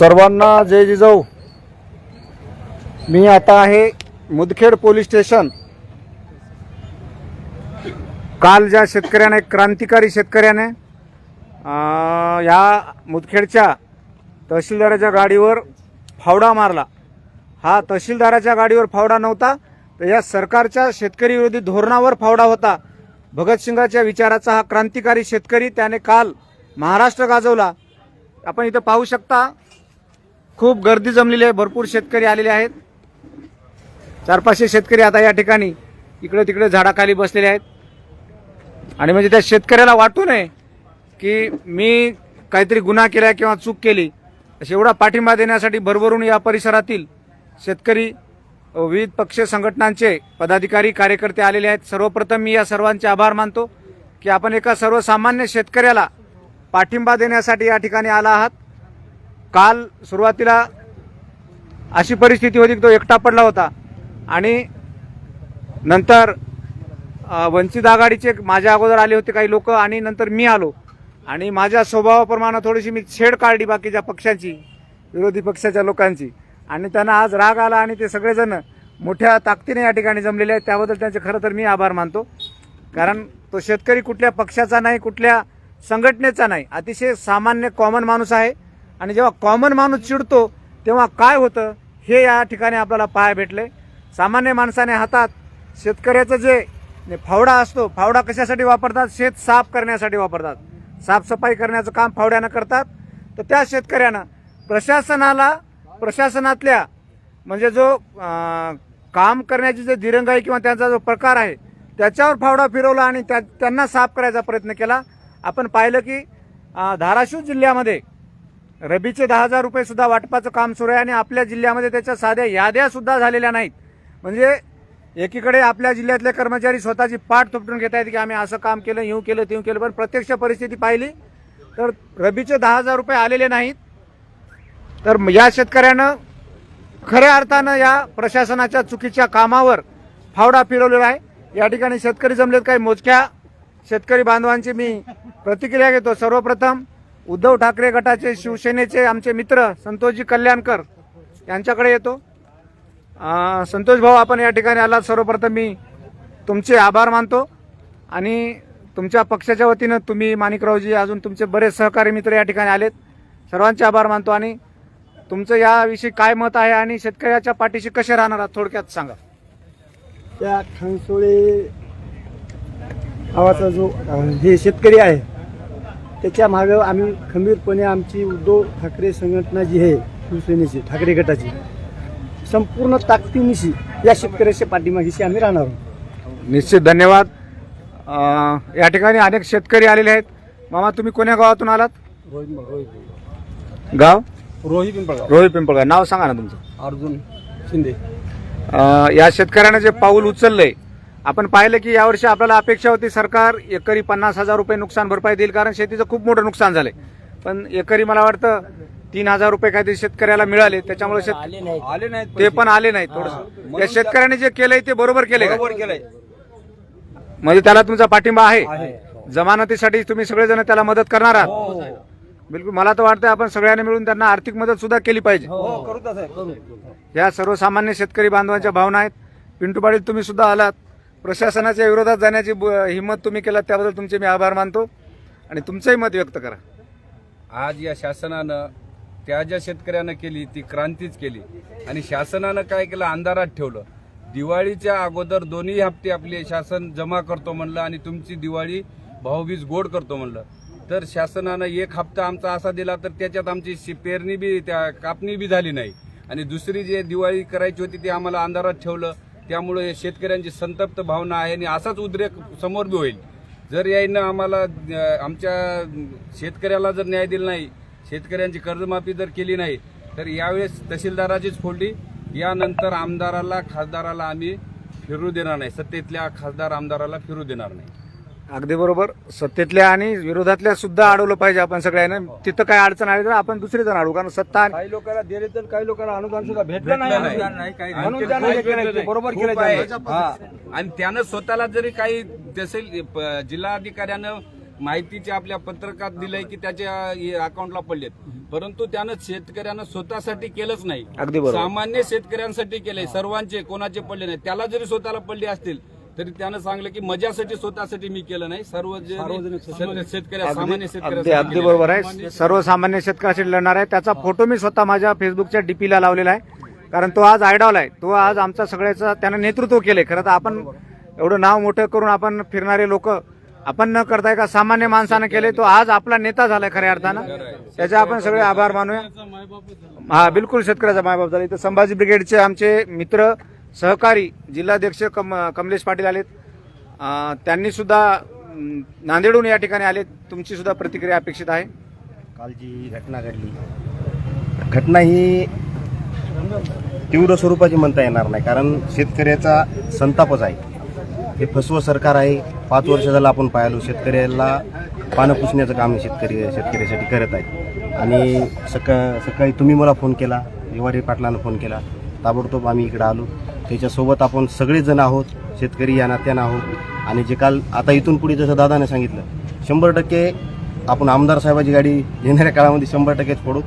सर्वांना जय जिजाऊ. मी आता आहे मुदखेड पोलीस स्टेशन. काल ज्या शेतकऱ्याने क्रांतिकारी शेतकऱ्याने ह्या या मुदखेडच्या तहसीलदाराच्या गाडीवर फावडा मारला. हा तहसीलदाराच्या गाडीवर फावडा नव्हता तर या सरकारच्या शेतकरी विरोधी धोरणावर फावडा होता. भगतसिंगाच्या विचाराचा हा क्रांतिकारी शेतकरी त्याने काल महाराष्ट्र गाजवला. आपण इथं पाहू शकता खूप गर्दी जमलेली आहे. भरपूर शेतकरी आलेले आहेत. चार पाचशे शेतकरी आता या ठिकाणी इकडे तिकडे झाडाखाली बसलेले आहेत. आणि म्हणजे त्या शेतकऱ्याला वाटू नये की मी काहीतरी गुन्हा केला किंवा चूक केली असे एवढा पाठिंबा देण्यासाठी भरभरून या परिसरातील शेतकरी विविध पक्ष संघटनांचे पदाधिकारी कार्यकर्ते आलेले आहेत. सर्वप्रथम मी या सर्वांचे आभार मानतो की आपण एका सर्वसामान्य शेतकऱ्याला पाठिंबा देण्यासाठी या ठिकाणी आला आहात. काल सुरुवातीला अशी परिस्थिती होती की तो एकटा पडला होता. आणि नंतर वंचित आघाडीचे माझ्या अगोदर आले होते काही लोक आणि नंतर मी आलो. आणि माझ्या स्वभावाप्रमाणे थोडीशी मी छेड काढली बाकीच्या पक्षांची विरोधी पक्षाच्या लोकांची. आणि त्यांना आज राग आला आणि ते सगळेजण मोठ्या ताकदीने या ठिकाणी जमलेले आहेत. त्याबद्दल त्यांचे खरं तर मी आभार मानतो. कारण तो शेतकरी कुठल्या पक्षाचा नाही कुठल्या संघटनेचा नाही. अतिशय सामान्य कॉमन माणूस आहे. आणि जेव्हा कॉमन माणूस चिडतो तेव्हा काय होतं? हे या ठिकाणी आपल्याला पाहायला भेटले सामान्य माणसाने हातात शेतकऱ्याचं जे फावडा असतो फावडा कशासाठी वापरतात? शेत साफ करण्यासाठी वापरतात. साफसफाई करण्याचं काम फावड्यानं करतात. तर त्या शेतकऱ्यानं प्रशासनाला प्रशासनातल्या म्हणजे जो आ, काम करण्याची जे दिरंगाई किंवा त्यांचा जो प्रकार आहे त्याच्यावर फावडा फिरवला आणि त्या त्यांना साफ करायचा प्रयत्न केला. आपण पाहिलं की धाराशिव जिल्ह्यामध्ये रबीचे दहा हजार रुपये सुद्धा वाटपाचं काम सुरू आहे आणि आपल्या जिल्ह्यामध्ये त्याच्या साध्या याद्या सुद्धा झालेल्या नाहीत. म्हणजे एकीकडे आपल्या जिल्ह्यातले कर्मचारी स्वतःची पाठ थोपटून घेत आहेत की आम्ही असं काम केलं येऊ केलं तेऊ केलं पण प्रत्यक्ष परिस्थिती पाहिली तर रबीचे दहा हजार रुपये आलेले नाहीत. तर या शेतकऱ्यानं खऱ्या अर्थानं या प्रशासनाच्या चुकीच्या कामावर फावडा फिरवलेला आहे. या ठिकाणी शेतकरी जमलेत काही मोजक्या शेतकरी बांधवांची मी प्रतिक्रिया घेतो. सर्वप्रथम उद्धव ठाकरे गटाचे शिवसेनेचे आमचे मित्र संतोषजी कल्याणकर यांच्याकडे येतो. संतोष भाऊ आपण या ठिकाणी आलात. सर्वप्रथम मी तुमचे आभार मानतो. आणि तुमच्या पक्षाच्या वतीनं तुम्ही माणिकरावजी अजून तुमचे बरेच सहकारी मित्र या ठिकाणी आलेत. सर्वांचे आभार मानतो. आणि तुमचं याविषयी काय मत आहे आणि शेतकऱ्याच्या पाठीशी कसे राहणार आहात थोडक्यात सांगा. त्या खानसोळे गावाचा जो हे शेतकरी आहे त्याच्या मागं आम्ही खंबीरपणे आमची उद्धव ठाकरे संघटना जी आहे शिवसेनेची ठाकरे गटाची संपूर्ण ताकदीनिशी या शेतकऱ्याच्या पाठीमागीशी आम्ही राहणार आहोत. निश्चित धन्यवाद. अं, या ठिकाणी अनेक शेतकरी आलेले आहेत. मामा तुम्ही कोण्या गावातून आलात? गाव? रोहित पिंपळगाव. रोहित पिंपळगाव. नाव सांगा ना तुमचं. अर्जुन शिंदे. अं, या शेतकऱ्यानं जे पाऊल उचललंय आपण पाहिलं की यावर्षी आपल्याला अपेक्षा होती सरकार एकरी पन्नास हजार रुपये नुकसान भरपाई देईल कारण शेतीचं खूप मोठं नुकसान झालंय. पण एकरी मला वाटतं तीन हजार रुपये काहीतरी शेतकऱ्याला मिळाले त्याच्यामुळे शेत आले नाहीत. ते पण आले नाहीत थोडस. या शेतकऱ्याने जे केलंय ते बरोबर केलंय का? केलंय. म्हणजे त्याला तुमचा पाठिंबा आहे. जमानतीसाठी तुम्ही सगळेजण त्याला मदत करणार आहात. बिलकुल मला तर वाटतं आपण सगळ्यांनी मिळून त्यांना आर्थिक मदत सुद्धा केली पाहिजे. हो करू तसं करू. या सर्वसामान्य शेतकरी बांधवांच्या भावना आहेत. पिंटू पाटील तुम्ही सुद्धा आलात. प्रशासनाच्या विरोधात जाण्याची ब- हिंमत तुम्ही केलात त्याबद्दल तुमचे मी आभार मानतो. आणि तुमचंही मत व्यक्त करा. आज या शासनानं त्या ज्या शेतकऱ्यानं केली ती क्रांतीच केली. आणि शासनानं काय केलं? अंधारात ठेवलं. दिवाळीच्या अगोदर दोन्ही हप्ते आपले शासन जमा करतो म्हणलं आणि तुमची दिवाळी भाऊबीज गोड करतो म्हणलं. तर शासनानं एक हप्ता आमचा असा दिला तर त्याच्यात आमची पेरणी बी त्या कापणी बी झाली नाही. आणि दुसरी जी दिवाळी करायची होती ती आम्हाला अंधारात ठेवलं. त्यामुळे शेतकऱ्यांची संतप्त भावना आहे आणि असाच उद्रेक समोर बी होईल. जर याईनं आम्हाला आमच्या शेतकऱ्याला जर न्याय दिला नाही शेतकऱ्यांची कर्जमाफी जर केली नाही तर यावेळेस तहसीलदाराचीच फोडली. यानंतर आमदाराला खासदाराला आम्ही फिरू देणार नाही. सत्तेतल्या खासदार आमदाराला फिरू देणार नाही. अगदी बरोबर. सत्तेतल्या आणि विरोधातल्या सुद्धा अडवलं पाहिजे आपण सगळ्यांना. तिथं काय अडचण आली तर आपण दुसरी जण अडवू. कारण सत्ता आणि- काही लोकांना दिले तर काही लोकांना अनुदान सुद्धा भेटलं नाही. अनुदान काही भेटलं. बरोबर खूप केलं आहे. त्यांनी. हा. आणि त्यानं स्वतःला जरी काही तहसील प- जिल्हाधिकाऱ्यानं माहितीचे आपल्या पत्रकात दिलंय की त्याच्या अकाउंटला पडलेत. परंतु त्यानं शेतकऱ्यानं स्वतःसाठी केलंच नाही. अगदी बरोबर. सामान्य शेतकऱ्यांसाठी केलंय. सर्वांचे कोणाचे पडले नाही. त्याला जरी स्वतःला पडले असतील तरी त्यानं सांगलं की मजासाठी स्वतःसाठी मी केलं नाही. सर्व जे शेतकऱ्या सामान्य अगदी शेतकऱ्या अगदी बरोबर आहे. सर्वसामान्य शेतकऱ्यासाठी लढणार आहे. त्याचा फोटो मी स्वतः माझ्या फेसबुकच्या डीपीला लावलेला आहे. कारण तो आज आयडॉल आहे. तो आज आमचा सगळ्याचा त्यानं नेतृत्व केले खरं तर आपण एवढं नाव मोठं करून आपण फिरणारे लोक आपण न करता एका सामान्य माणसानं केले तो आज आपला नेता झालाय खऱ्या अर्थानं. त्याचे आपण सगळे आभार मानूया. हा बिलकुल शेतकऱ्याचा मायबाप झाला. इथं संभाजी ब्रिगेडचे आमचे मित्र सहकारी जिल्हाध्यक्ष कम कमलेश पाटील आलेत. त्यांनीसुद्धा नांदेडहून या ठिकाणी आलेत. तुमचीसुद्धा प्रतिक्रिया अपेक्षित आहे. काल जी घटना घडली घटना ही तीव्र स्वरूपाची म्हणता येणार नाही कारण शेतकऱ्याचा संतापच आहे. हे फसवं सरकार आहे. पाच वर्ष झालं आपण पाहिलो शेतकऱ्याला पानं पुसण्याचं काम शेतकरी शेतकऱ्यासाठी करत आहेत. आणि सका सकाळी तुम्ही मला फोन केला युवारी पाटलानं फोन केला ताबडतोब आम्ही इकडं आलो. त्याच्यासोबत आपण सगळेजण आहोत शेतकरी या नात्यानं आहोत. आणि जे काल आता इथून पुढे जसं दादाने सांगितलं शंभर टक्के आपण आमदार साहेबाची गाडी येणाऱ्या काळामध्ये शंभर टक्केच फोडू.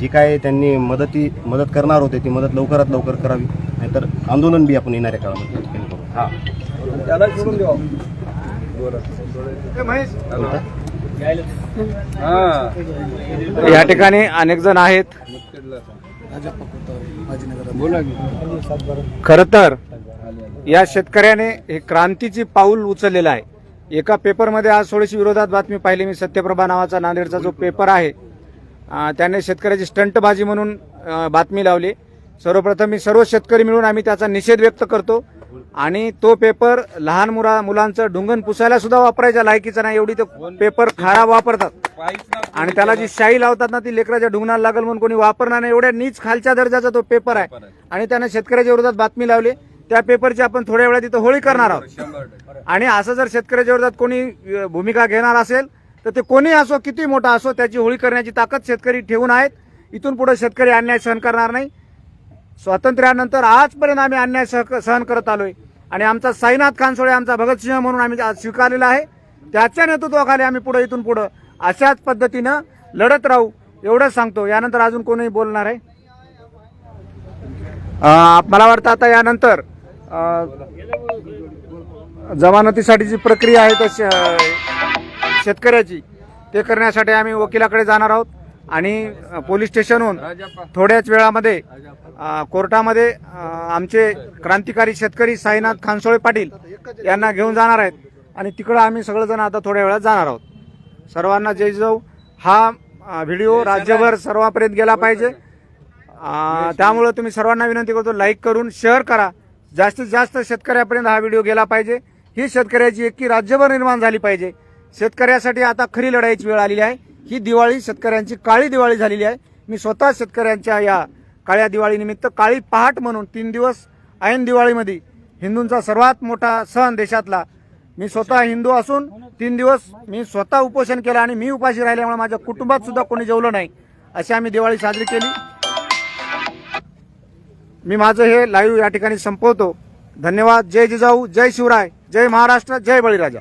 जी काय त्यांनी मदती मदत करणार होते ती मदत लवकरात लवकर करावी. नाहीतर आंदोलन बी आपण येणाऱ्या काळामध्ये त्या ठिकाणी करू हा हा या ठिकाणी अनेक जण आहेत. खर तर या शेतकऱ्याने हे क्रांतीची पाऊल उचललेलं आहे. एका पेपरमध्ये आज थोडीशी विरोधात बातमी पाहिली. मी सत्यप्रभा नावाचा नांदेडचा जो पेपर आहे त्याने शेतकऱ्याची स्टंटबाजी म्हणून बातमी लावली. सर्वप्रथम मी सर्व शेतकरी मिळून आम्ही त्याचा निषेध व्यक्त करतो. आणि तो पेपर लहान मुला मुलांचं ढुंगण पुसायला सुद्धा वापरायच्या लायकीचा नाही एवढी तो पेपर खराब वापरतात. आणि त्याला जी शाई लावतात ना ती लेकराच्या ढुंगणाला लागल म्हणून कोणी वापरणार नाही. एवढ्या नीच खालच्या दर्जाचा तो पेपर आहे. आणि त्याने शेतकऱ्याच्या विरोधात बातमी लावली. त्या पेपरची आपण थोड्या वेळात तिथं होळी करणार आहोत. आणि असं जर शेतकऱ्याच्या विरोधात कोणी भूमिका घेणार असेल तर ते कोणी असो किती मोठा असो त्याची होळी करण्याची ताकद शेतकरी ठेवून आहेत. इथून पुढे शेतकरी अन्याय सहन करणार नाही. स्वातंत्र्यानंतर आजपर्यंत आम्ही अन्याय सह सहन करत आलोय. आणि आमचा साईनाथ खानसोळे आमचा भगतसिंह म्हणून आम्ही आज स्वीकारलेला आहे. त्याच्या नेतृत्वाखाली आम्ही पुढे इथून पुढं अशाच पद्धतीनं लढत राहू एवढंच सांगतो. यानंतर अजून कोणीही बोलणार आहे? मला वाटतं आता यानंतर जमानतीसाठी जी प्रक्रिया आहे तर शेतकऱ्याची. ते करण्यासाठी आम्ही वकिलाकडे जाणार आहोत. आणि पोलीस स्टेशनहून थोड्याच वेळामध्ये कोर्टामध्ये आमचे क्रांतिकारी शेतकरी साईनाथ खानसोळे पाटील यांना घेऊन जाणार आहेत. आणि तिकडं आम्ही सगळेजण आता थोड्या वेळात जाणार आहोत. सर्वांना जय जाऊ हा व्हिडिओ राज्यभर सर्वांपर्यंत गेला पाहिजे. त्यामुळं तुम्ही सर्वांना विनंती करतो लाईक करून शेअर करा. जास्तीत जास्त शेतकऱ्यापर्यंत हा व्हिडिओ गेला पाहिजे. ही शेतकऱ्याची एकी राज्यभर निर्माण झाली पाहिजे. शेतकऱ्यासाठी आता खरी लढाईची वेळ आलेली आहे. ही दिवाळी शेतकऱ्यांची काळी दिवाळी झालेली आहे. मी स्वतः शेतकऱ्यांच्या या काळ्या दिवाळीनिमित्त काळी पहाट म्हणून तीन दिवस ऐन दिवाळीमध्ये हिंदूंचा सर्वात मोठा सण देशातला. मी स्वतः हिंदू असून तीन दिवस मी स्वतः उपोषण केलं आणि मी उपाशी राहिल्यामुळे माझ्या कुटुंबात सुद्धा कोणी जेवलं नाही. अशी आम्ही दिवाळी साजरी केली. मी माझं हे लाईव्ह या ठिकाणी संपवतो. धन्यवाद. जय जिजाऊ. जय शिवराय. जय महाराष्ट्र. जय बळीराजा.